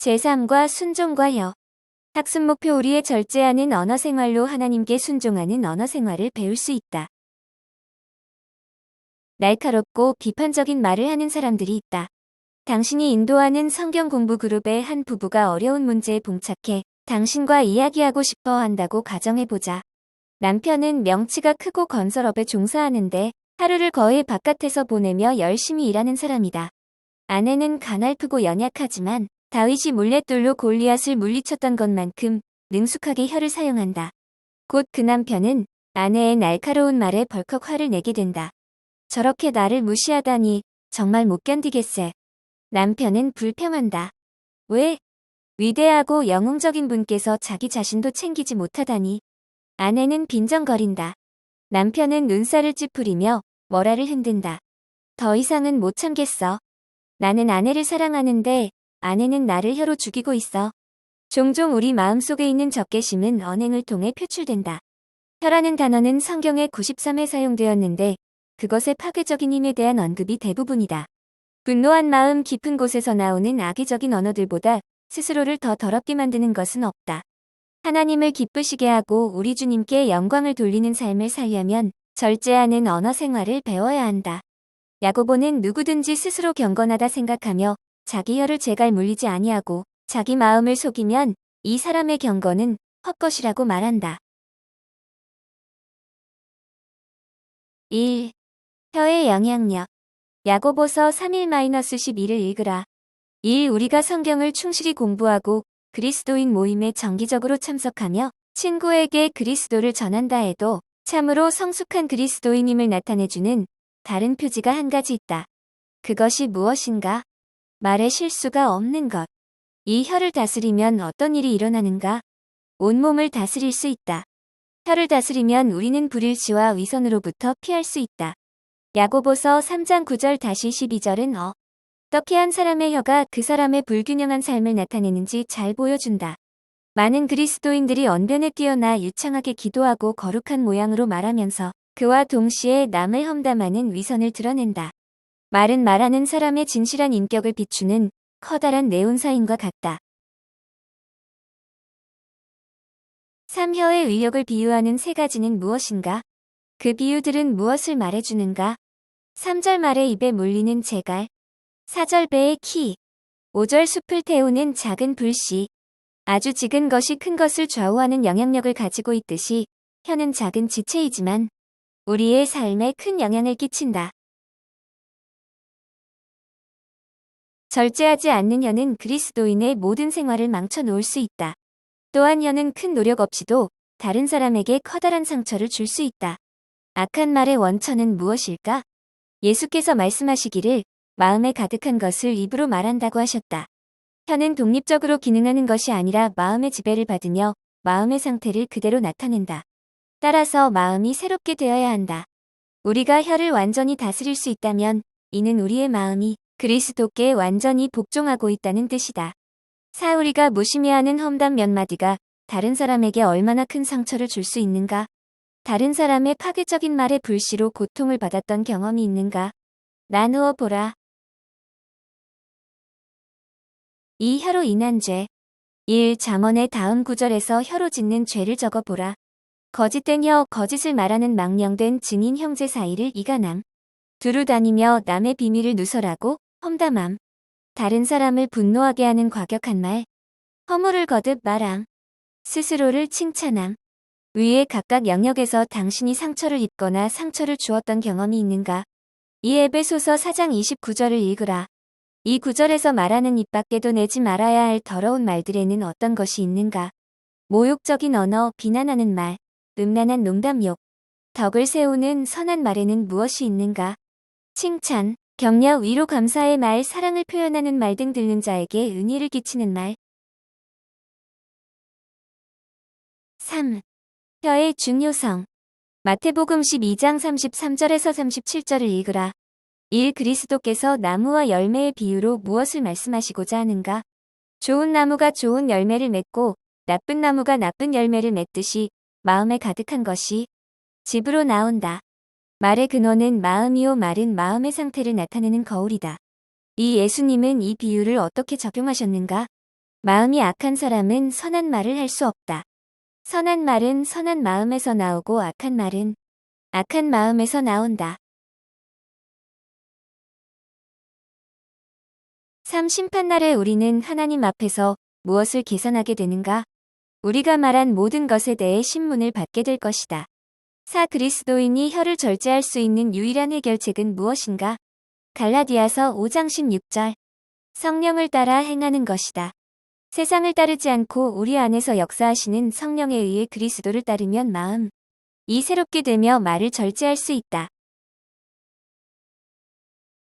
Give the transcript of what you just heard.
제3과 순종과 혀. 학습 목표 우리의 절제하는 언어 생활로 하나님께 순종하는 언어 생활을 배울 수 있다. 날카롭고 비판적인 말을 하는 사람들이 있다. 당신이 인도하는 성경 공부 그룹의 한 부부가 어려운 문제에 봉착해 당신과 이야기하고 싶어 한다고 가정해보자. 남편은 명치가 크고 건설업에 종사하는데 하루를 거의 바깥에서 보내며 열심히 일하는 사람이다. 아내는 가날프고 연약하지만 다윗이 물맷돌로 골리앗을 물리쳤던 것만큼 능숙하게 혀를 사용한다. 곧 그 남편은 아내의 날카로운 말에 벌컥 화를 내게 된다. 저렇게 나를 무시하다니 정말 못 견디겠세. 남편은 불평한다. 왜? 위대하고 영웅적인 분께서 자기 자신도 챙기지 못하다니. 아내는 빈정거린다. 남편은 눈살을 찌푸리며 머라를 흔든다. 더 이상은 못 참겠어. 나는 아내를 사랑하는데 아내는 나를 혀로 죽이고 있어. 종종 우리 마음속에 있는 적개심은 언행을 통해 표출된다. 혀라는 단어는 성경의 93에 사용되었는데 그것의 파괴적인 힘에 대한 언급이 대부분이다. 분노한 마음 깊은 곳에서 나오는 악의적인 언어들보다 스스로를 더 더럽게 만드는 것은 없다. 하나님을 기쁘시게 하고 우리 주님께 영광을 돌리는 삶을 살려면 절제하는 언어 생활을 배워야 한다. 야고보는 누구든지 스스로 경건하다 생각하며 자기 혀를 제갈 물리지 아니하고 자기 마음을 속이면 이 사람의 경건은 헛것이라고 말한다. 1. 혀의 영향력 야고보서 3일-11을 읽으라. 1. 우리가 성경을 충실히 공부하고 그리스도인 모임에 정기적으로 참석하며 친구에게 그리스도를 전한다 해도 참으로 성숙한 그리스도인임을 나타내주는 다른 표지가 한 가지 있다. 그것이 무엇인가? 말에 실수가 없는 것. 이 혀를 다스리면 어떤 일이 일어나는가? 온몸을 다스릴 수 있다. 혀를 다스리면 우리는 불일치와 위선으로부터 피할 수 있다. 야고보서 3장 9절 다시 12절은 어. 어떻게 한 사람의 혀가 그 사람의 불균형한 삶을 나타내는지 잘 보여준다. 많은 그리스도인들이 언변에 뛰어나 유창하게 기도하고 거룩한 모양으로 말하면서 그와 동시에 남을 험담하는 위선을 드러낸다. 말은 말하는 사람의 진실한 인격을 비추는 커다란 네온사인과 같다. 3혀의 위력을 비유하는 세 가지는 무엇인가? 그 비유들은 무엇을 말해주는가? 3절 말에 입에 물리는 제갈, 4절 배의 키, 5절 숲을 태우는 작은 불씨, 아주 작은 것이 큰 것을 좌우하는 영향력을 가지고 있듯이 혀는 작은 지체이지만 우리의 삶에 큰 영향을 끼친다. 절제하지 않는 혀는 그리스도인의 모든 생활을 망쳐 놓을 수 있다. 또한 혀는 큰 노력 없이도 다른 사람에게 커다란 상처를 줄 수 있다. 악한 말의 원천은 무엇일까? 예수께서 말씀하시기를 마음에 가득한 것을 입으로 말한다고 하셨다. 혀는 독립적으로 기능하는 것이 아니라 마음의 지배를 받으며 마음의 상태를 그대로 나타낸다. 따라서 마음이 새롭게 되어야 한다. 우리가 혀를 완전히 다스릴 수 있다면 이는 우리의 마음이 그리스도께 완전히 복종하고 있다는 뜻이다. 사울이가 무심해하는 험담 몇 마디가 다른 사람에게 얼마나 큰 상처를 줄 수 있는가? 다른 사람의 파괴적인 말에 불씨로 고통을 받았던 경험이 있는가? 나누어 보라. 이 혀로 인한 죄. 1. 잠언의 다음 구절에서 혀로 짓는 죄를 적어보라. 거짓된 혀, 거짓을 말하는 망령된 증인 형제 사이를 이간함. 두루 다니며 남의 비밀을 누설하고 험담함. 다른 사람을 분노하게 하는 과격한 말. 허물을 거듭 말함. 스스로를 칭찬함. 위의 각각 영역에서 당신이 상처를 입거나 상처를 주었던 경험이 있는가? 이 에베소서 4장 29절을 읽으라. 이 구절에서 말하는 입 밖에도 내지 말아야 할 더러운 말들에는 어떤 것이 있는가? 모욕적인 언어, 비난하는 말, 음란한 농담욕, 덕을 세우는 선한 말에는 무엇이 있는가? 칭찬, 격려, 위로 감사의 말, 사랑을 표현하는 말 등 듣는 자에게 은혜를 끼치는 말. 3. 혀의 중요성. 마태복음 12장 33절에서 37절을 읽으라. 1. 그리스도께서 나무와 열매의 비유로 무엇을 말씀하시고자 하는가? 좋은 나무가 좋은 열매를 맺고 나쁜 나무가 나쁜 열매를 맺듯이 마음에 가득한 것이 집으로 나온다. 말의 근원은 마음이요 말은 마음의 상태를 나타내는 거울이다. 이 예수님은 이 비유를 어떻게 적용하셨는가? 마음이 악한 사람은 선한 말을 할 수 없다. 선한 말은 선한 마음에서 나오고 악한 말은 악한 마음에서 나온다. 3. 심판날에 우리는 하나님 앞에서 무엇을 계산하게 되는가? 우리가 말한 모든 것에 대해 신문을 받게 될 것이다. 4. 그리스도인이 혀를 절제할 수 있는 유일한 해결책은 무엇인가? 갈라디아서 5장 16절. 성령을 따라 행하는 것이다. 세상을 따르지 않고 우리 안에서 역사하시는 성령에 의해 그리스도를 따르면 마음, 이 새롭게 되며 말을 절제할 수 있다.